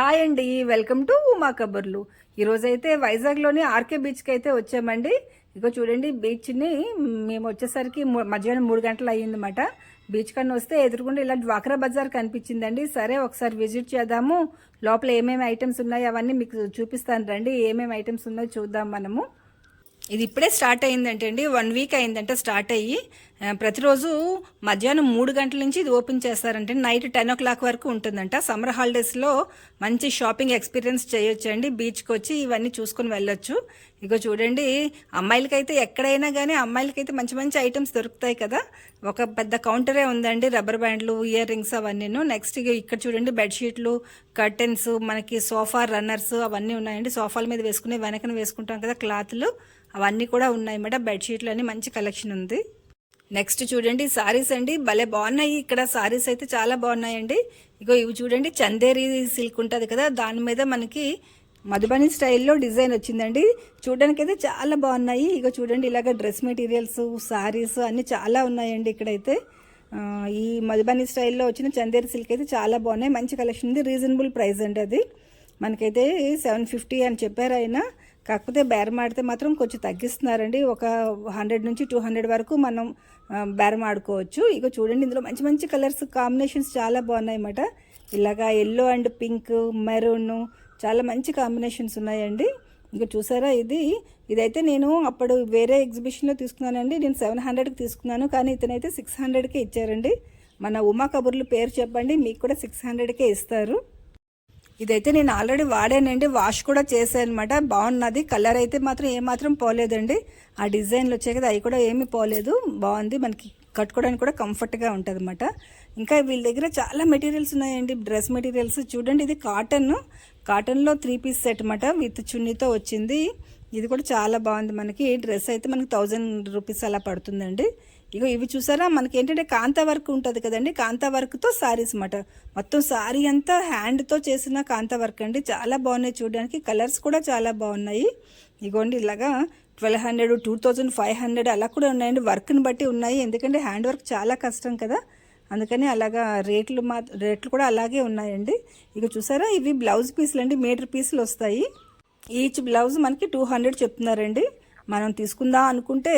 Hi అండి welcome to Uma కబుర్లు. ఈరోజైతే వైజాగ్లోని ఆర్కే బీచ్కి అయితే వచ్చామండి. ఇగో చూడండి బీచ్ని మేము వచ్చేసరికి మధ్యాహ్నం మూడు గంటలు అయ్యిందన్నమాట బీచ్ కన్నా వస్తే ఎదురుకుండా ఇలా డ్వాక్రా బజార్ కనిపించిందండి. సరే ఒకసారి విజిట్ చేద్దాము. లోపల ఏమేమి ఐటమ్స్ ఉన్నాయో అవన్నీ మీకు చూపిస్తాను రండి. ఏమేమి ఐటమ్స్ ఉన్నాయో చూద్దాం మనము. ఇది ఇప్పుడే స్టార్ట్ అయిందంటే అండి వన్ వీక్ అయిందంటే స్టార్ట్ అయ్యి ప్రతిరోజు మధ్యాహ్నం మూడు గంటల నుంచి ఇది ఓపెన్ చేస్తారంటే నైట్ టెన్ ఓ క్లాక్ వరకు ఉంటుందంట. సమ్మర్ హాలిడేస్లో మంచి షాపింగ్ ఎక్స్పీరియన్స్ చేయొచ్చు అండి బీచ్కి వచ్చి ఇవన్నీ చూసుకొని వెళ్ళొచ్చు. ఇగో చూడండి అమ్మాయిలకైతే ఎక్కడైనా కానీ అమ్మాయిలకైతే మంచి మంచి ఐటమ్స్ దొరుకుతాయి కదా. ఒక పెద్ద కౌంటరే ఉందండి రబ్బర్ బ్యాండ్లు ఇయర్ రింగ్స్ అవన్నీను. నెక్స్ట్ ఇక ఇక్కడ చూడండి బెడ్షీట్లు కర్టెన్స్ మనకి సోఫా రన్నర్స్ అవన్నీ ఉన్నాయండి. సోఫాల మీద వేసుకునే వెనకన వేసుకుంటాం కదా క్లాత్లు అవన్నీ కూడా ఉన్నాయి మేడం బెడ్షీట్లు అని మంచి కలెక్షన్ ఉంది. నెక్స్ట్ చూడండి సారీస్ అండి. భలే బాగున్నాయి. ఇక్కడ సారీస్ అయితే చాలా బాగున్నాయండి. ఇగో ఇవి చూడండి చందేరి సిల్క్ ఉంటుంది కదా దాని మీద మనకి మధుబని స్టైల్లో డిజైన్ వచ్చిందండి. చూడడానికి అయితే చాలా బాగున్నాయి. ఇగో చూడండి ఇలాగ డ్రెస్ మెటీరియల్స్ సారీస్ అన్నీ చాలా ఉన్నాయండి ఇక్కడైతే. ఈ మధుబని స్టైల్లో వచ్చిన చందేరి సిల్క్ అయితే చాలా బాగున్నాయి. మంచి కలెక్షన్ ఉంది. రీజనబుల్ ప్రైస్ అండి అది. మనకైతే సెవెన్ ఫిఫ్టీ అని చెప్పారు ఆయన. కాకపోతే బేరం ఆడితే మాత్రం కొంచెం తగ్గిస్తున్నారండి. ఒక హండ్రెడ్ నుంచి టూ హండ్రెడ్ వరకు మనం బేరం ఆడుకోవచ్చు. ఇక చూడండి ఇందులో మంచి మంచి కలర్స్ కాంబినేషన్స్ చాలా బాగున్నాయి అన్నమాట ఇలాగా ఎల్లో అండ్ పింక్ మెరూన్ చాలా మంచి కాంబినేషన్స్ ఉన్నాయండి. ఇంక చూసారా ఇది? ఇదైతే నేను అప్పుడు వేరే ఎగ్జిబిషన్లో తీసుకున్నానండి. నేను సెవెన్ హండ్రెడ్కి తీసుకున్నాను కానీ ఇతనైతే సిక్స్ హండ్రెడ్కే ఇచ్చారండి. మన ఉమా కబుర్లు పేరు చెప్పండి మీకు కూడా సిక్స్ హండ్రెడ్కే ఇస్తారు. ఇదైతే నేను ఆల్రెడీ వాడానండి. వాష్ కూడా చేశాను అనమాట బాగున్నది. కలర్ అయితే మాత్రం ఏమాత్రం పోలేదండి. ఆ డిజైన్లు వచ్చాయి కదా అవి కూడా ఏమీ పోలేదు. బాగుంది. మనకి కట్టుకోవడానికి కూడా కంఫర్ట్గా ఉంటుంది అనమాట ఇంకా వీళ్ళ దగ్గర చాలా మెటీరియల్స్ ఉన్నాయండి. డ్రెస్ మెటీరియల్స్ చూడండి ఇది కాటన్ కాటన్లో త్రీ పీస్ సెట్ అనమాట విత్ చున్నీతో వచ్చింది. ఇది కూడా చాలా బాగుంది. మనకి డ్రెస్ అయితే మనకి థౌజండ్ రూపీస్ అలా పడుతుందండి. ఇగో ఇవి చూసారా? మనకి ఏంటంటే కాంత వర్క్ ఉంటుంది కదండి. కాంత వర్క్తో సారీస్ అన్నమాట. మొత్తం సారీ అంతా హ్యాండ్తో చేసిన కాంత వర్క్ అండి. చాలా బాగున్నాయి చూడడానికి. కలర్స్ కూడా చాలా బాగున్నాయి. ఇగోండి ఇలాగా twelve hundred two thousand five hundred అలా కూడా ఉన్నాయండి. వర్క్ని బట్టి ఉన్నాయి. ఎందుకంటే హ్యాండ్ వర్క్ చాలా కష్టం కదా. అందుకని అలాగా రేట్లు మా రేట్లు కూడా అలాగే ఉన్నాయండి. ఇక చూసారా? ఇవి బ్లౌజ్ పీసులు అండి మీటర్ పీసులు వస్తాయి. ఈచ్ బ్లౌజ్ మనకి టూ హండ్రెడ్ చెప్తున్నారండి. మనం తీసుకుందాం అనుకుంటే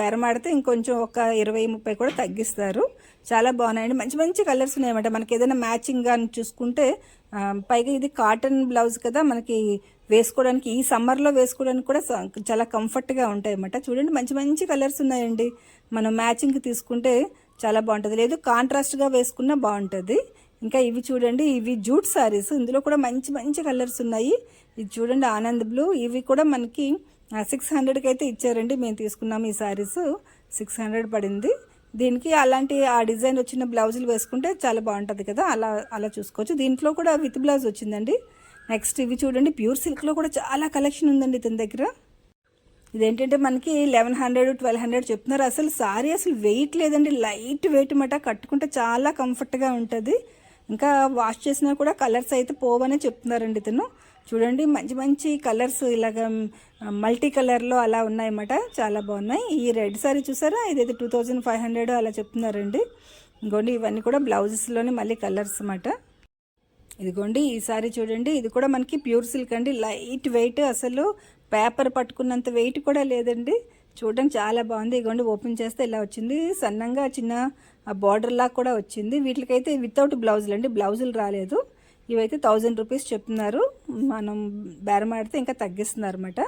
బెరమాడితే ఇంకొంచెం ఒక ఇరవై ముప్పై కూడా తగ్గిస్తారు. చాలా బాగున్నాయండి. మంచి మంచి కలర్స్ ఉన్నాయన్నమాట. మనకి ఏదైనా మ్యాచింగ్ కానీ చూసుకుంటే పైగా ఇది కాటన్ బ్లౌజ్ కదా మనకి వేసుకోవడానికి ఈ సమ్మర్లో వేసుకోవడానికి కూడా చాలా కంఫర్ట్గా ఉంటాయి అన్నమాట చూడండి మంచి మంచి కలర్స్ ఉన్నాయండి. మనం మ్యాచింగ్ తీసుకుంటే చాలా బాగుంటుంది. లేదు కాంట్రాస్ట్గా వేసుకున్నా బాగుంటుంది. ఇంకా ఇవి చూడండి ఇవి జూట్ సారీస్. ఇందులో కూడా మంచి మంచి కలర్స్ ఉన్నాయి. ఇది చూడండి ఆనంద్ బ్లూ. ఇవి కూడా మనకి సిక్స్ హండ్రెడ్కి అయితే ఇచ్చారండి. మేము తీసుకున్నాం ఈ శారీస్ సిక్స్ హండ్రెడ్ పడింది. దీనికి అలాంటి ఆ డిజైన్ వచ్చిన బ్లౌజులు వేసుకుంటే చాలా బాగుంటుంది కదా. అలా అలా చూసుకోవచ్చు. దీంట్లో కూడా విత్ బ్లౌజ్ వచ్చిందండి. నెక్స్ట్ ఇవి చూడండి. ప్యూర్ సిల్క్లో కూడా చాలా కలెక్షన్ ఉందండి ఇతని దగ్గర. ఇదేంటంటే మనకి లెవెన్ హండ్రెడ్ ట్వెల్వ్ హండ్రెడ్ చెప్తున్నారు. అసలు సారీ అసలు వెయిట్ లేదండి. లైట్ వెయిట్ మాట కట్టుకుంటే చాలా కంఫర్ట్గా ఉంటుంది. ఇంకా వాష్ చేసినా కూడా కలర్స్ అయితే పోవనే చెప్తున్నారండి ఇతను. చూడండి మంచి మంచి కలర్స్ ఇలాగ మల్టీ కలర్లో అలా ఉన్నాయన్నమాట. చాలా బాగున్నాయి. ఈ రెడ్ సారీ చూసారా? ఇదైతే టూ థౌజండ్ ఫైవ్ హండ్రెడ్ అలా చెప్తున్నారండి. ఇంకోండి ఇవన్నీ కూడా బ్లౌజెస్లోనే మళ్ళీ కలర్స్ అన్నమాట. ఇదిగోండి ఈ సారీ చూడండి. ఇది కూడా మనకి ప్యూర్ సిల్క్ అండి. లైట్ వెయిట్ అసలు పేపర్ పట్టుకున్నంత వెయిట్ కూడా లేదండి. చూడడానికి చాలా బాగుంది. ఇదిగోండి ఓపెన్ చేస్తే ఇలా వచ్చింది. సన్నంగా చిన్న బార్డర్ లాగా కూడా వచ్చింది. వీటికైతే వితౌట్ బ్లౌజులు అండి బ్లౌజులు రాలేదు. ఇవైతే థౌజండ్ రూపీస్ చెప్తున్నారు. మనం బేరం ఆడితే ఇంకా తగ్గిస్తున్నారు అనమాట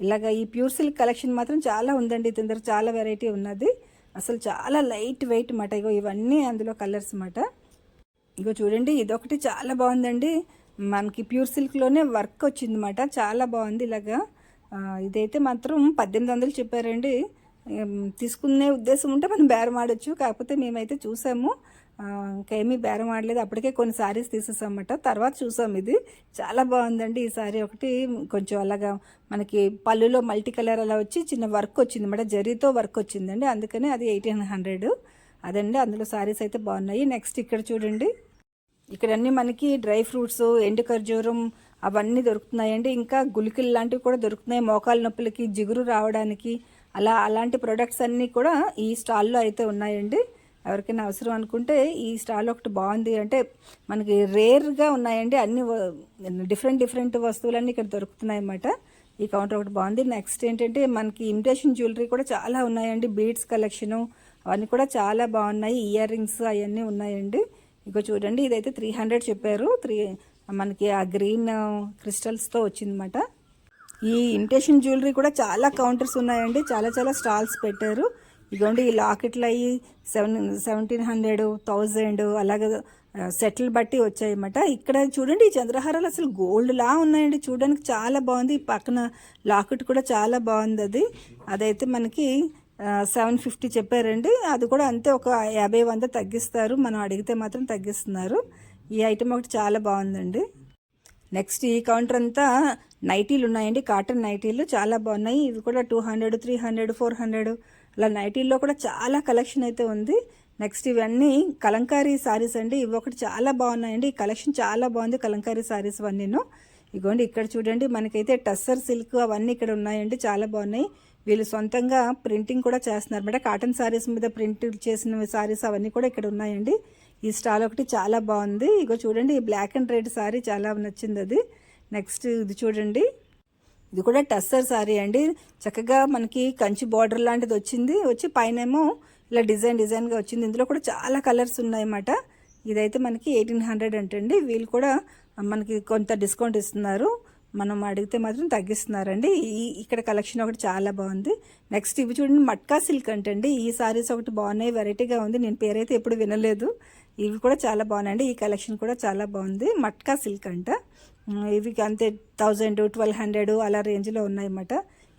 ఇలాగ ఈ ప్యూర్ సిల్క్ కలెక్షన్ మాత్రం చాలా ఉందండి. ఇతని దగ్గర చాలా వెరైటీ ఉన్నది. అసలు చాలా లైట్ వెయిట్ మాట ఇగో ఇవన్నీ అందులో కలర్స్ అనమాట ఇగో చూడండి ఇదొకటి చాలా బాగుందండి. మనకి ప్యూర్ సిల్క్లోనే వర్క్ వచ్చిందన్నమాట చాలా బాగుంది ఇలాగా. ఇదైతే మాత్రం పద్దెనిమిది వందలు చెప్పారండి. తీసుకునే ఉద్దేశం ఉంటే మనం బేరం ఆడొచ్చు. కాకపోతే మేమైతే చూసాము. ఇంకేమీ బేరం ఆడలేదు. అప్పటికే కొన్ని సారీస్ తీసేసామట. తర్వాత చూసాం ఇది. చాలా బాగుందండి ఈ సారీ ఒకటి. కొంచెం అలాగా మనకి పళ్ళులో మల్టీ కలర్ అలా వచ్చి చిన్న వర్క్ వచ్చింది. అన్నమాట జరీతో వర్క్ వచ్చిందండి. అందుకని అది ఎయిటీన్ హండ్రెడ్ అదండి. అందులో సారీస్ అయితే బాగున్నాయి. నెక్స్ట్ ఇక్కడ చూడండి. ఇక్కడ అన్ని మనకి డ్రై ఫ్రూట్స్ ఎండు ఖర్జూరం అవన్నీ దొరుకుతున్నాయండి. ఇంకా గులికలు లాంటివి కూడా దొరుకుతున్నాయి. మోకాలు నొప్పులకి జిగురు రావడానికి అలా అలాంటి ప్రొడక్ట్స్ అన్నీ కూడా ఈ స్టాల్లో అయితే ఉన్నాయండి. ఎవరికైనా అవసరం అనుకుంటే ఈ స్టాల్ ఒకటి బాగుంది అంటే మనకి రేర్గా ఉన్నాయండి. అన్ని డిఫరెంట్ డిఫరెంట్ వస్తువులన్నీ ఇక్కడ దొరుకుతున్నాయి అన్నమాట. ఈ కౌంటర్ ఒకటి బాగుంది. నెక్స్ట్ ఏంటంటే మనకి ఇమిటేషన్ జ్యువెలరీ కూడా చాలా ఉన్నాయండి. బీడ్స్ కలెక్షను అవన్నీ కూడా చాలా బాగున్నాయి. ఇయర్ రింగ్స్ అవన్నీ ఉన్నాయండి. ఇక చూడండి ఇదైతే త్రీ హండ్రెడ్ చెప్పారు. త్రీ మనకి ఆ గ్రీన్ క్రిస్టల్స్తో వచ్చిందన్నమాట ఈ ఇమిటేషన్ జ్యువెలరీ కూడా చాలా కౌంటర్స్ ఉన్నాయండి. చాలా చాలా స్టాల్స్ పెట్టారు. ఇదిగోండి ఈ లాకెట్లు అయ్యి సెవెన్ సెవెంటీన్ హండ్రెడ్ థౌజండ్ అలాగే సెటిల్ బట్టి వచ్చాయన్నమాట. ఇక్కడ చూడండి ఈ చంద్రహారాలు అసలు గోల్డ్లా ఉన్నాయండి. చూడడానికి చాలా బాగుంది. ఈ పక్కన లాకెట్ కూడా చాలా బాగుంది అది. అదైతే మనకి సెవెన్ ఫిఫ్టీ చెప్పారండి. అది కూడా అంతే ఒక యాభై వంద తగ్గిస్తారు. మనం అడిగితే మాత్రం తగ్గిస్తున్నారు. ఈ ఐటెం ఒకటి చాలా బాగుందండి. నెక్స్ట్ ఈ కౌంటర్ అంతా నైటీలు ఉన్నాయండి. కాటన్ నైటీలు చాలా బాగున్నాయి. ఇవి కూడా two hundred three hundred four hundred. అలా నైటీల్లో కూడా చాలా కలెక్షన్ అయితే ఉంది. నెక్స్ట్ ఇవన్నీ కలంకారీ సారీస్ అండి. ఇవి ఒకటి చాలా బాగున్నాయండి. ఈ కలెక్షన్ చాలా బాగుంది. కలంకారీ సారీస్ అన్నీను ఇగోండి ఇక్కడ చూడండి మనకైతే టస్సర్ సిల్క్ అవన్నీ ఇక్కడ ఉన్నాయండి. చాలా బాగున్నాయి. వీళ్ళు సొంతంగా ప్రింటింగ్ కూడా చేస్తున్నారు అనమాట కాటన్ సారీస్ మీద ప్రింట్ చేసిన సారీస్ అవన్నీ కూడా ఇక్కడ ఉన్నాయండి. ఈ స్టాల్ ఒకటి చాలా బాగుంది. ఇగో చూడండి ఈ బ్లాక్ అండ్ రెడ్ శారీ చాలా నచ్చింది అది. నెక్స్ట్ ఇది చూడండి. ఇది కూడా టస్సర్ శారీ అండి. చక్కగా మనకి కంచి బార్డర్ లాంటిది వచ్చింది. వచ్చి పైనేమో ఇలా డిజైన్ డిజైన్గా వచ్చింది. ఇందులో కూడా చాలా కలర్స్ ఉన్నాయన్నమాట. ఇదైతే మనకి ఎయిటీన్ హండ్రెడ్ అంటండి. వీళ్ళు కూడా మనకి కొంత డిస్కౌంట్ ఇస్తున్నారు. మనం అడిగితే మాత్రం తగ్గిస్తున్నారండి. ఈ ఇక్కడ కలెక్షన్ ఒకటి చాలా బాగుంది. నెక్స్ట్ ఇవి చూడండి మట్కా సిల్క్ అంటండి. ఈ సారీస్ ఒకటి బాగున్నాయి వెరైటీగా ఉంది. నేను పేరైతే ఎప్పుడు వినలేదు. ఇవి కూడా చాలా బాగున్నాయండి. ఈ కలెక్షన్ కూడా చాలా బాగుంది. మట్కా సిల్క్ అంట. ఇవి అంతే థౌజండ్ ట్వెల్వ్ హండ్రెడ్ అలా రేంజ్లో ఉన్నాయన్నమాట.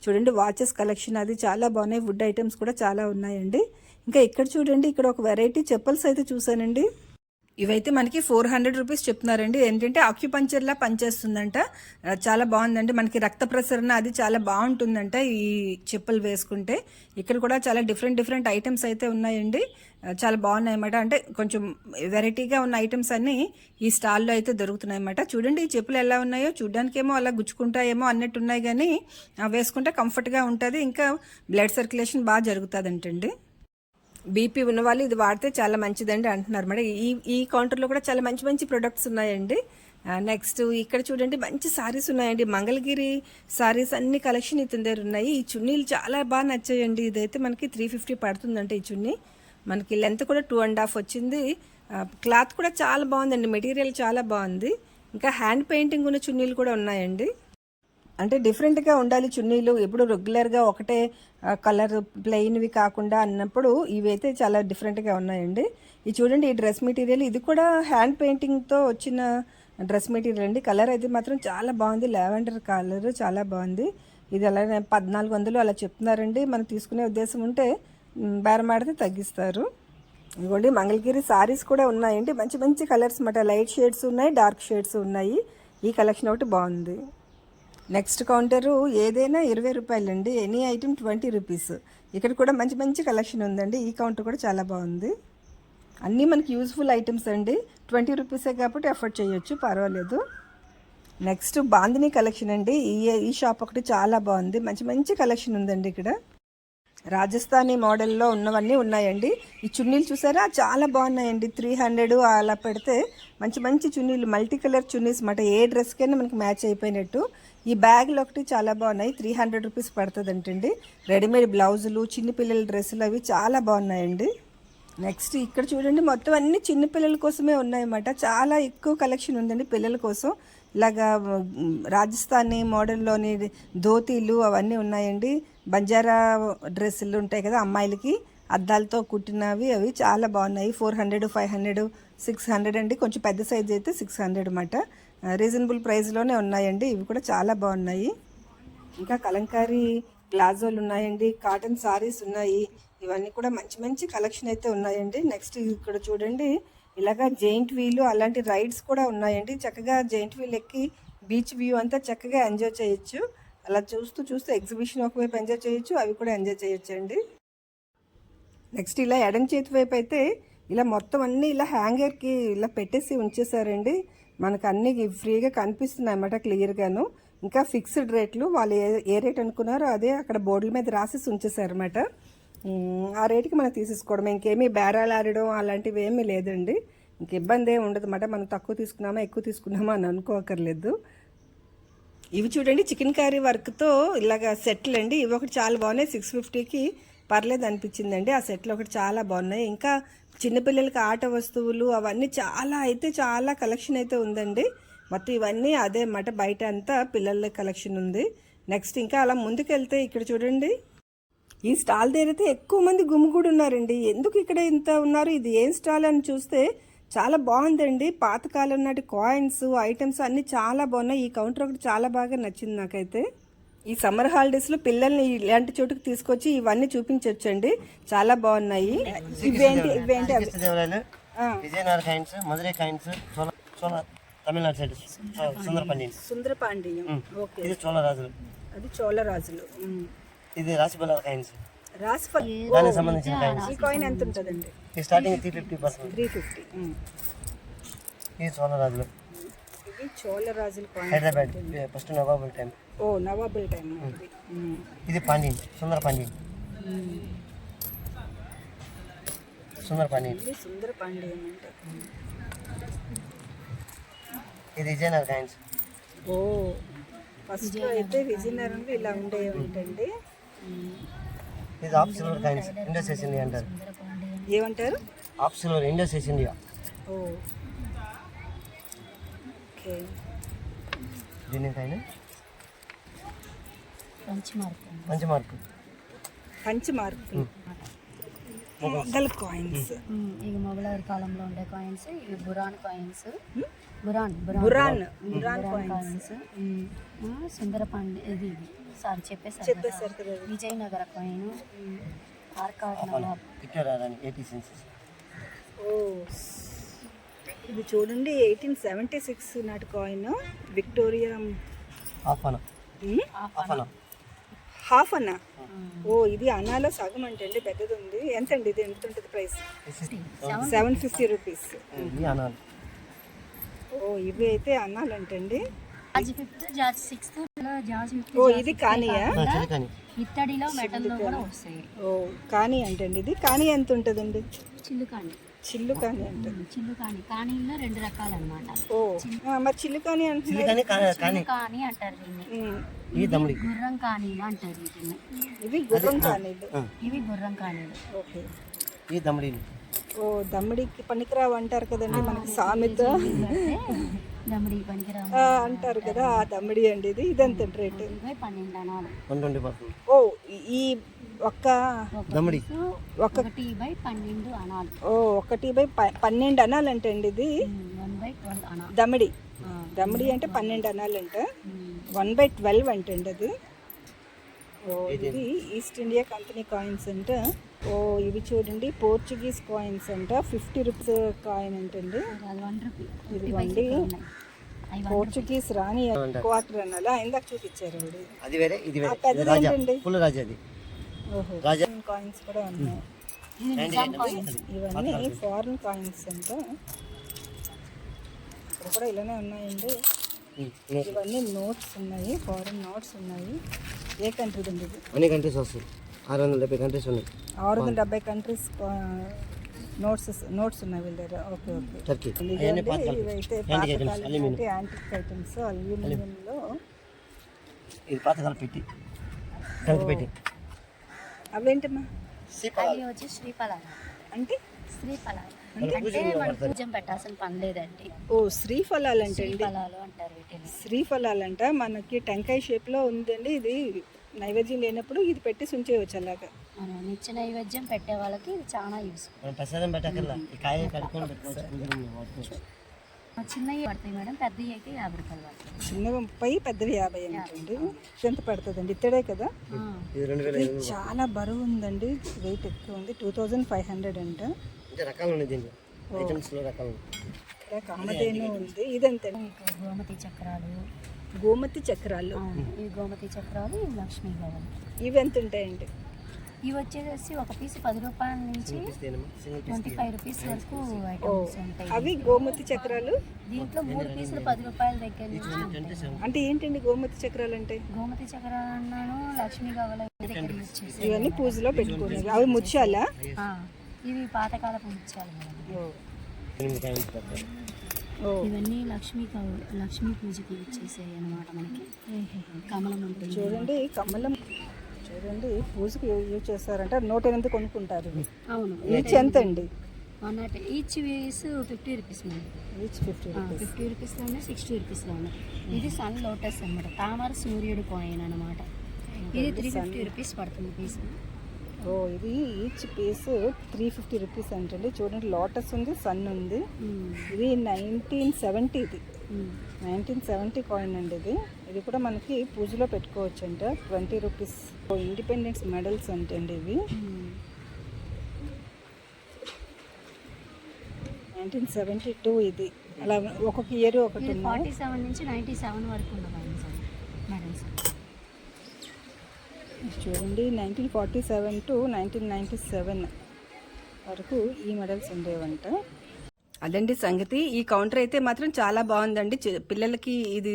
చూడండి వాచెస్ కలెక్షన్ అది చాలా బాగున్నాయి. వుడ్ ఐటమ్స్ కూడా చాలా ఉన్నాయండి. ఇంకా ఇక్కడ చూడండి ఇక్కడ ఒక వెరైటీ చెప్పల్స్ అయితే చూసానండి ఇవైతే మనకి ఫోర్ హండ్రెడ్ రూపీస్ చెప్తున్నారండి. ఏంటంటే ఆక్యుపంచర్లా పనిచేస్తుందంట. చాలా బాగుందండి. మనకి రక్త ప్రసరణ అది చాలా బాగుంటుందంట ఈ చెప్పులు వేసుకుంటే. ఇక్కడ కూడా చాలా డిఫరెంట్ డిఫరెంట్ ఐటమ్స్ అయితే ఉన్నాయండి. చాలా బాగున్నాయి అన్నమాట. అంటే కొంచెం వెరైటీగా ఉన్న ఐటమ్స్ అన్నీ ఈ స్టాల్లో అయితే దొరుకుతున్నాయి అన్నమాట. చూడండి ఈ చెప్పులు ఎలా ఉన్నాయో. చూడ్డానికేమో అలా గుచ్చుకుంటాయేమో అన్నట్టు ఉన్నాయి కానీ వేసుకుంటే కంఫర్ట్గా ఉంటుంది. ఇంకా బ్లడ్ సర్క్యులేషన్ బాగా జరుగుతుందంటండి. బీపీ ఉన్న వాళ్ళు ఇది వాడితే చాలా మంచిదండి అంటున్నారు మేడం. ఈ ఈ కౌంటర్లో కూడా చాలా మంచి మంచి ప్రొడక్ట్స్ ఉన్నాయండి. నెక్స్ట్ ఇక్కడ చూడండి మంచి సారీస్ ఉన్నాయండి. మంగళగిరి సారీస్ అన్ని కలెక్షన్ ఇతని దగ్గర ఉన్నాయి. ఈ చున్నీలు చాలా బాగా నచ్చాయండి. ఇదైతే మనకి త్రీ ఫిఫ్టీ పడుతుందంటే ఈ చున్నీ. మనకి లెంత్ కూడా టూ అండ్ హాఫ్ వచ్చింది. క్లాత్ కూడా చాలా బాగుందండి. మెటీరియల్ చాలా బాగుంది. ఇంకా హ్యాండ్ పెయింటింగ్ ఉన్న చున్నీలు కూడా ఉన్నాయండి. అంటే డిఫరెంట్గా ఉండాలి చున్నీలు. ఎప్పుడు రెగ్యులర్గా ఒకటే కలర్ ప్లెయిన్వి కాకుండా అన్నప్పుడు ఇవి అయితే చాలా డిఫరెంట్గా ఉన్నాయండి. ఇది చూడండి ఈ డ్రెస్ మెటీరియల్ ఇది కూడా హ్యాండ్ పెయింటింగ్తో వచ్చిన డ్రెస్ మెటీరియల్ అండి. కలర్ అయితే మాత్రం చాలా బాగుంది. లావెండర్ కలర్ చాలా బాగుంది. ఇది అలానే పద్నాలుగు వందలు అలా చెప్తున్నారండి. మనం తీసుకునే ఉద్దేశం ఉంటే బేరమాడితే తగ్గిస్తారు. ఇదిగోండి మంగళగిరి సారీస్ కూడా ఉన్నాయండి. మంచి మంచి కలర్స్ అన్నమాట. లైట్ షేడ్స్ ఉన్నాయి డార్క్ షేడ్స్ ఉన్నాయి. ఈ కలెక్షన్ ఒకటి బాగుంది. నెక్స్ట్ కౌంటరు ఏదైనా ఇరవై రూపాయలండి. Any item twenty rupees. ఇక్కడ కూడా మంచి మంచి కలెక్షన్ ఉందండి. ఈ కౌంటర్ కూడా చాలా బాగుంది. అన్నీ మనకి యూజ్ఫుల్ ఐటమ్స్ అండి. ట్వంటీ రూపీసే కాబట్టి ఎఫర్ట్ చేయొచ్చు పర్వాలేదు. నెక్స్ట్ బాందిని కలెక్షన్ అండి. ఈ ఈ షాప్ ఒకటి చాలా బాగుంది. మంచి మంచి కలెక్షన్ ఉందండి ఇక్కడ. రాజస్థానీ మోడల్లో ఉన్నవన్నీ ఉన్నాయండి. ఈ చున్నీలు చూసారా? చాలా బాగున్నాయండి. త్రీ హండ్రెడ్ అలా పెడితే మంచి మంచి చున్నీలు మల్టీ కలర్ చున్నీస్ మాట ఏ డ్రెస్కైనా మనకి మ్యాచ్ అయిపోయినట్టు. ఈ బ్యాగులు ఒకటి చాలా బాగున్నాయి. త్రీ హండ్రెడ్ రూపీస్ పడుతుంది అంటండి రెడీమేడ్ బ్లౌజులు చిన్నపిల్లల డ్రెస్సులు అవి చాలా బాగున్నాయండి. నెక్స్ట్ ఇక్కడ చూడండి మొత్తం అన్ని చిన్నపిల్లల కోసమే ఉన్నాయన్నమాట. చాలా ఎక్కువ కలెక్షన్ ఉందండి పిల్లల కోసం. ఇలాగా రాజస్థానీ మోడల్లోని ధోతీలు అవన్నీ ఉన్నాయండి. బంజారా డ్రెస్సులు ఉంటాయి కదా అమ్మాయిలకి. అద్దాలతో కుట్టినవి అవి చాలా బాగున్నాయి. Four hundred five hundred six hundred అండి. కొంచెం పెద్ద సైజ్ అయితే సిక్స్ హండ్రెడ్ అన్నమాట. రీజనబుల్ ప్రైస్లోనే ఉన్నాయండి. ఇవి కూడా చాలా బాగున్నాయి. ఇంకా కలంకారీ ప్లాజోలు ఉన్నాయండి. కాటన్ సారీస్ ఉన్నాయి. ఇవన్నీ కూడా మంచి మంచి కలెక్షన్ అయితే ఉన్నాయండి. నెక్స్ట్ ఇక్కడ చూడండి. ఇలాగా జెయింట్ వీలు అలాంటి రైడ్స్ కూడా ఉన్నాయండి. చక్కగా జెయింట్ వీల్ ఎక్కి బీచ్ వ్యూ అంతా చక్కగా ఎంజాయ్ చేయొచ్చు. అలా చూస్తూ చూస్తూ ఎగ్జిబిషన్ ఒకవైపు ఎంజాయ్ చేయొచ్చు. అవి కూడా ఎంజాయ్ చేయొచ్చు అండి నెక్స్ట్ ఇలా ఎడం చేతి వైపు అయితే ఇలా మొత్తం అన్నీ ఇలా హ్యాంగర్కి ఇలా పెట్టేసి ఉంచేసారండి మనకు అన్నీ ఫ్రీగా కనిపిస్తున్నాయి అన్నమాట క్లియర్గాను. ఇంకా ఫిక్స్డ్ రేట్లు వాళ్ళు ఏ ఏ రేట్ అనుకున్నారో అదే అక్కడ బోర్డుల మీద రాసేసి ఉంచేసారన్నమాట ఆ రేటుకి మనం తీసేసుకోవడం ఇంకేమీ బేరాలు ఆడడం అలాంటివి ఏమీ లేదండి. ఇంక ఇబ్బంది ఏమి ఉండదు అన్నమాట. మనం తక్కువ తీసుకున్నామా ఎక్కువ తీసుకున్నామా అని అనుకోకర్లేదు. ఇవి చూడండి చికెన్ కర్రీ వర్క్తో ఇలాగ సెట్లు అండి. ఇవి ఒకటి చాలా బాగున్నాయి. సిక్స్ ఫిఫ్టీకి పర్లేదు అనిపించిందండి. ఆ సెట్లు ఒకటి చాలా బాగున్నాయి. ఇంకా చిన్నపిల్లలకి ఆట వస్తువులు అవన్నీ చాలా అయితే చాలా కలెక్షన్ అయితే ఉందండి. మొత్తం ఇవన్నీ అదే అన్నమాట. బయట అంతా పిల్లల కలెక్షన్ ఉంది. నెక్స్ట్ ఇంకా అలా ముందుకెళ్తే ఇక్కడ చూడండి. ఈ స్టాల్ దగ్గర అయితే ఎక్కువ మంది గుమిగూడి ఉన్నారండి. ఎందుకు ఇక్కడ ఇంత ఉన్నారు? ఇది ఏం స్టాల్ అని చూస్తే చాలా బాగుందండి. పాతకాలం నాటి కాయిన్స్ ఐటమ్స్ అన్నీ చాలా బాగున్నాయి. ఈ కౌంటర్ ఒకటి చాలా బాగా నచ్చింది నాకైతే. ఈ సమ్మర్ హాలిడేస్లో పిల్లల్ని ఇలాంటి చోటుకు తీసుకొచ్చి ఇవన్నీ చూపించొచ్చండి. చాలా బాగున్నాయి. ఇవేంటి ఇవేంటి? Vijayanagara coins Madurai Chola Chola Tamil Nadu side Sundarapalli Sundarapandiyam okay. ఇది చోళరాజులు. అది చోళరాజులు. ఉమ్. ఇది రాసిబల్లాల కాయిన్స్ రాసిఫల్ దానికి సంబంధించిన కాయిన్స్ ఈ కాయిన్ ఎంత ఉంటుందండి? ఇది starting three fifty percent. Three fifty ఇది చోళరాజులు. ఇది చోళరాజుల కాయిన్ హైదరాబాద్ ఫస్ట్ నవాబుల్ టైం. ఓ నవాబుల్ టైం ఇది పాండ్యన్ సుందర పాండ్యన్ సుందర పాండ్యన్ ఇది సుందర పాండ్యం అంటే ఇది విజయనగర కాయిన్స్. ఓ ఫస్ట్ అయితే విజయనగరంలో ఇలా ఉండే ఉంటండి. ఇది of silver coins Indus east India అంటారు. ఏమంటారు? Of silver Indus east India. Oh. Okay. దీని కాయిన్ మంచి మార్కు పంచి మార్కులు మొగల్ కాయిన్స్ ఇవి మొగలవారి కాలంలో ఉండే కాయిన్స్ ఇవి బురాన్ కాయిన్స్ బురాన్ బురాన్. బురాన్ కాయిన్స్ సుందరపాండి ఇది ఇది. సారీ చెప్పేసారు చెప్పేశారు కదా. విజయనగర కాయిన్ ఆర్కాడ్ నవాబ్ ఓ. ఇది చూడండి ఎయిటీన్ సెవెంటీ సిక్స్ నాటి coin Victoria half anna half anna half anna. ఓ ఇది అనాలో సగం అంటే అండి పెద్దది ఉంది ఎంత అండి ఇది? ఎంత ఉంటుంది ప్రైస్? Seven fifty rupees. ఓ ఇవి అయితే ఫిఫ్త్ ఓ ఇది కానీయా? ఇత్తడిలో మెటల్లో కూడా వస్తాయి. ఓ కానీ అంటండి. ఇది కానీ ఎంత ఉంటుందండి? చిల్లు కాని. చిల్లు కానీ అంటుంది చిల్లు కాని కానీలో రెండు రకాలు అనమాట ఓ మరి చిల్లు కానీ అంటున్నారు. చిలికాని కా- కానీ కాని అంటారు దీన్ని. గుర్రం కానీలు అంటారు వీటిని ఇవి గుర్రం కానీలు. ఇవి గుర్రం కానీలు. ఓకే. ఈ దమ్ముడీలు ఓ దమ్ముడికి పనికిరావు అంటారు కదండి మనకి సామెత. దమ్ముడి అంటారు కదా ఆ దమ్ముడి అండి ఇది. ఇదెంత రేటు? ఓ ఈ- ఒక్క దమ్ముడి. ఒక ఒకటి బై పన్నెండు అనాలు. ఓ ఒకటి బై పన్నెండు అనాలంటండి ఇది. వన్ బై ట్వెల్వ్ అనా దమిడి దమిడి అంటే పన్నెండు అనాలంట. వన్ బై ట్వెల్వ్ అంటండి అది. ఓ ఇది ఈస్ట్ ఇండియా కంపెనీ కాయిన్స్ అంట. ఓ ఇవి చూడండి. పోర్చుగీస్ కాయిన్స్ అంట. ఫిఫ్టీ రూపీస్ కాయిన్ అంటండి. అది వన్ రూపీ. ఇది వండి అవి పోర్చుగీస్ రాణి క్వార్టర్ అనాలా ఇందాక చూపించారు అది వేరే ఇది వేరే? ఫుల్ రాజా. అది. ఓహో రాజా. కాయిన్స్ కూడా ఉన్నాయి. ఇవన్నీ ఫారిన్ కాయిన్స్ అంట. ఇక్కడ కూడా ఇలానే ఉన్నాయండి. ఇవన్నీ నోట్స్ ఉన్నాయి. ఫారిన్ నోట్స్ ఉన్నాయి. ఏ కంట్రీ అండి ఇది? అన్ని కంట్రీస్ వస్తాయి. ఆరు వందల డెబ్బై కంట్రీస్ ఉన్నాయి. ఆరు వందల డెబ్బై కంట్రీస్ నోట్స్ నోట్స్ ఉన్నాయి వీళ్ళ దగ్గర. Okay okay. ఇవైతే యాంటిక్ ఐటమ్స్ అల్యూమినియంలో ఇది పాతకాల పెట్టి. టంక్ పెట్టి. అవేంటమ్మా? అవి వచ్చి శ్రీఫలాలు. అంటే? శ్రీఫలాలు. అంటే మనం పూజం పెట్టాల్సిన పని లేదండి. ఓ శ్రీఫలాలు అంటే అండి. శ్రీఫలాలు అంటారు వీటిని. శ్రీఫలాలంట మనకి టెంకాయ షేప్లో ఉందండి. ఇది నైవేద్యం లేనప్పుడు ఇది పెట్టి ఉంచేయవచ్చు అలాగా. మనం నిత్య నైవేద్యం పెట్టే వాళ్ళకి ఇది చాలా యూస్ ప్రసాదం పెట్టకల్లా ఈ కాయ కడుక్కొని పెట్టుకోవచ్చు. పూజలు వాడుకోవచ్చు చిన్నవి పడతాయి మేడం పెద్దవి అయితే యాభై రూపాయలు పడతాయి. చిన్న ముప్పై పెద్దవి యాభై అంటండి. ఎంత పడుతుందండి? ఇత్తడే కదా? చాలా బరువు ఉందండి. వెయిట్ ఎక్కువ ఉంది. టూ థౌజండ్ ఫైవ్ హండ్రెడ్ అంట. రకాలు ఉన్నాయి దీంట్లో. ఐటమ్స్లో రకాలు కామధేను ఉంది. ఇదంత గోమతి చక్రాలు గోమతి చక్రాలు. ఇవి గోమతి చక్రాలు ఇవి లక్ష్మీ గవలు ఇవి ఎంత ఉంటాయండి? ఇవి వచ్చేసి ఒక పీస్ పది రూపాయల నుంచి single piece twenty five rupees వరకు ఐటమ్స్ ఉంటాయి అవి గోమతి చక్రాలు? దీంట్లో మూడు పీసులు పది రూపాయల దగ్గర నుంచి అంటే ఏంటండి గోమతి చక్రాలు అంటే? గోమతి చక్ర అన్నాను లక్ష్మీ గవల ఇవన్నీ పూజలో పెట్టుకునేవి. అవి ముత్యాలా? ఆ, ఇవి పాతకాలపు ముత్యాలు ఇవన్నీ లక్ష్మీ లక్ష్మీ పూజకి ఇచ్చేసాయి అన్నమాట మనకి. కమలం ఉంటుంది చూడండి కమలం. చూడండి పూజకి యూజ్ చేస్తారంటే నూట ఎనిమిది కొనుక్కుంటారు ఇవి. అవును ఈచ్ ఎంత అండి. One not each was fifty rupees each fifty rupees. Fifty రూపీస్లో ఉన్నాయి సిక్స్టీ రూపీస్లో ఉన్నాయి ఇది సన్ లోటస్ అన్నమాట. తామర సూర్యుడు కాయిన్ అన్నమాట. ఇది త్రీ ఫిఫ్టీ రూపీస్ పడుతుంది పీస్ ఓ ఇది each piece three fifty rupees అంటండి. చూడండి లోటస్ ఉంది సన్ ఉంది. ఇది నైన్టీన్ సెవెంటీది నైన్టీన్ సెవెంటీ కాయిన్ అండి ఇది. ఇది కూడా మనకి పూజలో పెట్టుకోవచ్చు అంట ట్వంటీ రూపీస్ ఇండిపెండెన్స్ మెడల్స్ అంటే అండి ఇవి. నైన్టీన్ సెవెంటీ టూ ఇది. అలా ఒక్కొక్క ఇయర్ ఒకటి ఫార్టీ సెవెన్ నుంచి నైంటీ సెవెన్ వరకు కాయిన్స్ మెడల్స్ చూడండి nineteen forty seven to nineteen ninety seven వరకు ఈ మెడల్స్ ఉండేవంట. అదండి సంగతి. ఈ కౌంటర్ అయితే మాత్రం చాలా బాగుందండి. పిల్లలకి ఇది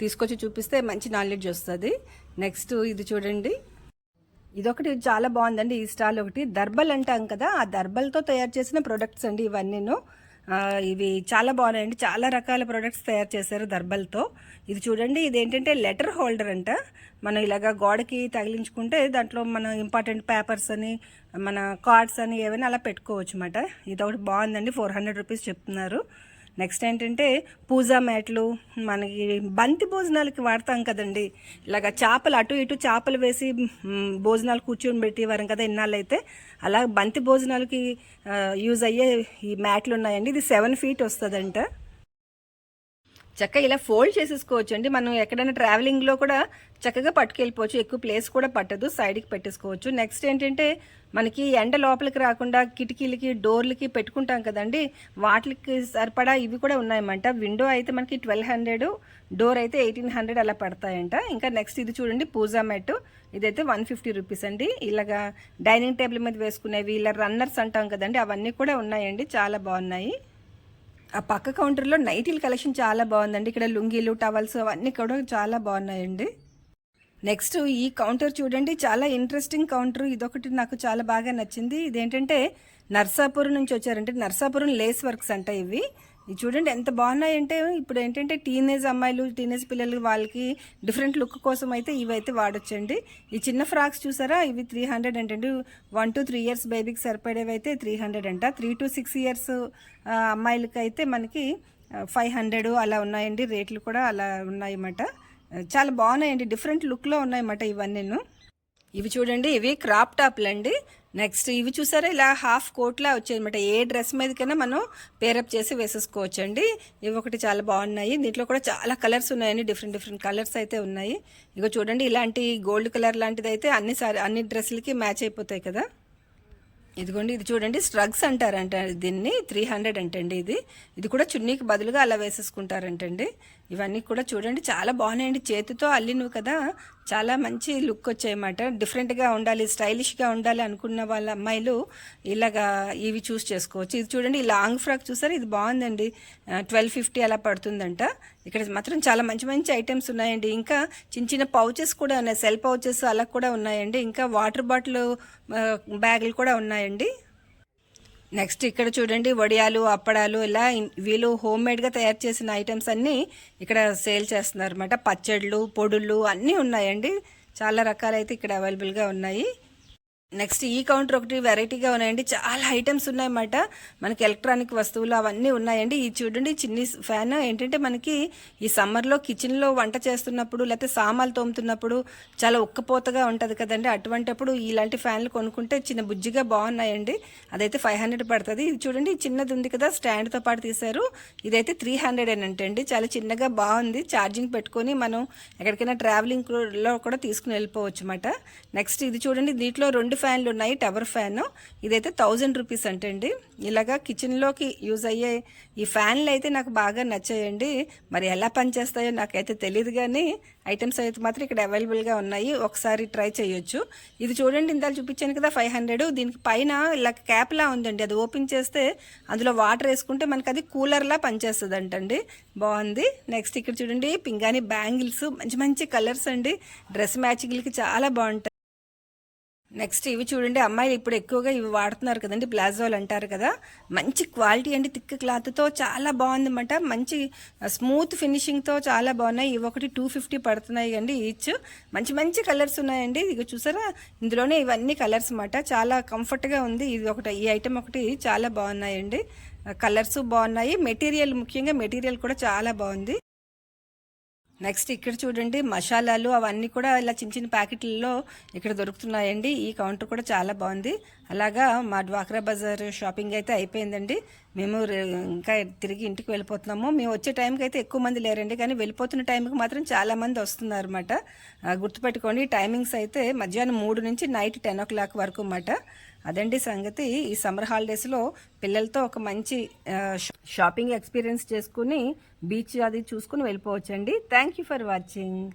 తీసుకొచ్చి చూపిస్తే మంచి నాలెడ్జ్ వస్తుంది. నెక్స్ట్ ఇది చూడండి. ఇదొకటి చాలా బాగుందండి. ఈ స్టాల్ ఒకటి. దర్బల్ అంటాం కదా ఆ దర్బల్తో తయారు చేసిన ప్రొడక్ట్స్ అండి ఇవన్నీను. ఇవి చాలా బాగున్నాయండి. చాలా రకాల ప్రొడక్ట్స్ తయారు చేశారు దర్బల్తో. ఇది చూడండి ఇది ఏంటంటే లెటర్ హోల్డర్ అంట. మనం ఇలాగా గోడకి తగిలించుకుంటే దాంట్లో మన ఇంపార్టెంట్ పేపర్స్ అని మన కార్డ్స్ అని ఏవైనా అలా పెట్టుకోవచ్చు అన్నమాట ఇది ఒకటి బాగుందండి ఫోర్ హండ్రెడ్ రూపీస్ చెప్తున్నారు. నెక్స్ట్ ఏంటంటే పూజా మ్యాట్లు మనకి బంతి భోజనాలకి వాడతాం కదండి. ఇలాగ చేపలు అటు ఇటు చేపలు వేసి భోజనాలు కూర్చొని పెట్టేవారం కదా ఇన్నాళ్ళు అయితే అలా బంతి భోజనాలకి యూజ్ అయ్యే ఈ మ్యాట్లు ఉన్నాయండి ఇది సెవెన్ ఫీట్ వస్తుందంట. చక్కగా ఇలా ఫోల్డ్ చేసేసుకోవచ్చు అండి. మనం ఎక్కడైనా ట్రావెలింగ్లో కూడా చక్కగా పట్టుకెళ్ళిపోవచ్చు. ఎక్కువ ప్లేస్ కూడా పట్టదు. సైడ్కి పెట్టేసుకోవచ్చు. నెక్స్ట్ ఏంటంటే మనకి ఎండ లోపలికి రాకుండా కిటికీలకి డోర్లకి పెట్టుకుంటాం కదండి. వాటికి సరిపడా ఇవి కూడా ఉన్నాయన్నమాట. విండో అయితే మనకి ట్వెల్వ్ హండ్రెడ్ డోర్ అయితే ఎయిటీన్ హండ్రెడ్ అలా పడతాయంట. ఇంకా నెక్స్ట్ ఇది చూడండి పూజా మ్యాట్ ఇదైతే వన్ ఫిఫ్టీ రూపీస్ అండి. ఇలాగా డైనింగ్ టేబుల్ మీద వేసుకునేవి ఇలా రన్నర్స్ అంటాం కదండి. అవన్నీ కూడా ఉన్నాయండి. చాలా బాగున్నాయి. ఆ పక్క కౌంటర్లో నైటీల కలెక్షన్ చాలా బాగుందండి. ఇక్కడ లుంగీలు టవల్స్ అవన్నీ కూడా చాలా బాగున్నాయండి. నెక్స్ట్ ఈ కౌంటర్ చూడండి. చాలా ఇంట్రెస్టింగ్ కౌంటర్. ఇదొకటి నాకు చాలా బాగా నచ్చింది. ఇదేంటంటే నర్సాపురం నుంచి వచ్చారంటే నర్సాపురం లేస్ వర్క్స్ అంట ఇవి. ఇది చూడండి ఎంత బాగున్నాయంటే ఇప్పుడు ఏంటంటే టీనేజ్ అమ్మాయిలు టీనేజ్ పిల్లలు వాళ్ళకి డిఫరెంట్ లుక్ కోసం అయితే ఇవైతే వాడొచ్చండి. ఈ చిన్న ఫ్రాక్స్ చూసారా? ఇవి త్రీ హండ్రెడ్ అంటే వన్ టు త్రీ ఇయర్స్ బేబీకి సరిపడేవి అయితే త్రీ హండ్రెడ్ అంట. త్రీ టు సిక్స్ ఇయర్స్ అమ్మాయిలకైతే మనకి ఫైవ్ హండ్రెడ్ అలా ఉన్నాయండి. రేట్లు కూడా అలా ఉన్నాయన్నమాట. చాలా బాగున్నాయండి. డిఫరెంట్ లుక్లో ఉన్నాయన్నమాట ఇవన్నీ ఇవి చూడండి ఇవి క్రాప్ టాప్లు అండి నెక్స్ట్ ఇవి చూసారా ఇలా హాఫ్ కోట్లా వచ్చాయన్నమాట ఏ డ్రెస్ మీదకైనా మనం పేరప్ చేసి వేసేసుకోవచ్చు అండి ఇవి ఒకటి చాలా బాగున్నాయి. దీంట్లో కూడా చాలా కలర్స్ ఉన్నాయండి. డిఫరెంట్ డిఫరెంట్ కలర్స్ అయితే ఉన్నాయి. ఇక చూడండి ఇలాంటి గోల్డ్ కలర్ లాంటిది అయితే అన్ని సారి అన్ని డ్రెస్సులకి మ్యాచ్ అయిపోతాయి కదా. ఇదిగోండి ఇది చూడండి స్ట్రగ్స్ అంటారంట దీన్ని. త్రీ హండ్రెడ్ అంటండి ఇది. ఇది కూడా చున్నీకి బదులుగా అలా వేసేసుకుంటారంటండి. ఇవన్నీ కూడా చూడండి చాలా బాగున్నాయండి. చేతితో అల్లినవి కదా. చాలా మంచి లుక్ వచ్చాయన్నమాట డిఫరెంట్గా ఉండాలి స్టైలిష్గా ఉండాలి అనుకున్న వాళ్ళ అమ్మాయిలు ఇలాగా ఇవి చూస్ చేసుకోవచ్చు. ఇది చూడండి ఈ లాంగ్ ఫ్రాక్ చూసారు? ఇది బాగుందండి. ట్వెల్వ్ ఫిఫ్టీ అలా పడుతుందంట. ఇక్కడ మాత్రం చాలా మంచి మంచి ఐటమ్స్ ఉన్నాయండి. ఇంకా చిన్న చిన్న పౌచెస్ కూడా ఉన్నాయి. సెల్ పౌచెస్ అలా కూడా ఉన్నాయండి. ఇంకా వాటర్ బాటిల్ బ్యాగులు కూడా ఉన్నాయండి. నెక్స్ట్ ఇక్కడ చూడండి వడియాలు అప్పడాలు ఇలా వీళ్ళు హోమ్ మేడ్గా తయారు చేసిన ఐటమ్స్ అన్నీ ఇక్కడ సేల్ చేస్తున్నారు అనమాట పచ్చళ్ళు పొడులు అన్నీ ఉన్నాయండి. చాలా రకాలైతే ఇక్కడ అవైలబుల్గా ఉన్నాయి. నెక్స్ట్ ఈ కౌంటర్ ఒకటి వెరైటీగా ఉన్నాయండి. చాలా ఐటమ్స్ ఉన్నాయన్నమాట. మనకి ఎలక్ట్రానిక్ వస్తువులు అవన్నీ ఉన్నాయండి. ఈ చూడండి చిన్ని ఫ్యాన్. ఏంటంటే మనకి ఈ సమ్మర్లో కిచెన్లో వంట చేస్తున్నప్పుడు లేకపోతే సామాన్లు తోముతున్నప్పుడు చాలా ఉక్కపోతగా ఉంటుంది కదండి. అటువంటిప్పుడు ఇలాంటి ఫ్యాన్లు కొనుక్కుంటే చిన్న బుజ్జిగా బాగున్నాయండి. అదైతే ఫైవ్ హండ్రెడ్ పడుతుంది. ఇది చూడండి చిన్నది ఉంది కదా స్టాండ్తో పాటు తీశారు. ఇదైతే త్రీ హండ్రెడ్ అండి చాలా చిన్నగా బాగుంది. ఛార్జింగ్ పెట్టుకొని మనం ఎక్కడికైనా ట్రావెలింగ్లో కూడా తీసుకుని వెళ్ళిపోవచ్చు అన్నమాట నెక్స్ట్ ఇది చూడండి దీంట్లో రెండు ఫ్యాన్లు ఉన్నాయి టవర్ ఫ్యాన్. ఇదైతే థౌజండ్ రూపీస్ అంటండి. ఇలాగా కిచెన్లోకి యూజ్ అయ్యే ఈ ఫ్యాన్లు అయితే నాకు బాగా నచ్చాయండి. మరి ఎలా పనిచేస్తాయో నాకైతే తెలియదు కానీ ఐటమ్స్ అయితే మాత్రం ఇక్కడ అవైలబుల్గా ఉన్నాయి. ఒకసారి ట్రై చేయొచ్చు. ఇది చూడండి ఇందాక చూపించాను కదా ఫైవ్ హండ్రెడ్ దీనికి పైన ఇలా క్యాప్లా ఉందండి. అది ఓపెన్ చేస్తే అందులో వాటర్ వేసుకుంటే మనకి అది కూలర్లా పనిచేస్తుంది అంటండి బాగుంది. నెక్స్ట్ ఇక్కడ చూడండి పింగాణి బ్యాంగిల్స్ మంచి మంచి కలర్స్ అండి. డ్రెస్ మ్యాచింగ్లకి చాలా బాగుంటాయి. నెక్స్ట్ ఇవి చూడండి అమ్మాయిలు ఇప్పుడు ఎక్కువగా ఇవి వాడుతున్నారు కదండి ప్లాజోలు అంటారు కదా. మంచి క్వాలిటీ అండి థిక్ క్లాత్తో చాలా బాగుందన్నమాట. మంచి స్మూత్ ఫినిషింగ్తో చాలా బాగున్నాయి. ఇవి ఒకటి టూ ఫిఫ్టీ పడుతున్నాయి అండి ఈచ్ మంచి మంచి కలర్స్ ఉన్నాయండి. ఇక చూసారా? ఇందులోనే ఇవన్నీ కలర్స్ అన్నమాట. చాలా కంఫర్ట్గా ఉంది. ఇది ఒకటి ఈ ఐటెం ఒకటి చాలా బాగున్నాయండి. కలర్స్ బాగున్నాయి. మెటీరియల్ ముఖ్యంగా మెటీరియల్ కూడా చాలా బాగుంది. నెక్స్ట్ ఇక్కడ చూడండి మసాలాలు అవన్నీ కూడా ఇలా చిన్న చిన్న ప్యాకెట్లలో ఇక్కడ దొరుకుతున్నాయండి. ఈ కౌంటర్ కూడా చాలా బాగుంది. అలాగా మా డ్వాక్రా బజార్ షాపింగ్ అయితే అయిపోయిందండి. మేము ఇంకా తిరిగి ఇంటికి వెళ్ళిపోతున్నాము. మేము వచ్చే టైంకి అయితే ఎక్కువ మంది లేరండి కానీ వెళ్ళిపోతున్న టైంకి మాత్రం చాలా మంది వస్తున్నారు అనమాట గుర్తుపెట్టుకోండి టైమింగ్స్ అయితే మధ్యాహ్నం మూడు నుంచి నైట్ టెన్ ఓ క్లాక్ వరకు అన్నమాట. అదండి సంగతి. ఈ సమ్మర్ హాలిడేస్లో పిల్లలతో ఒక మంచి షాపింగ్ ఎక్స్పీరియన్స్ చేసుకుని బీచ్ అది చూసుకుని వెళ్ళిపోవచ్చండి. Thank you for watching.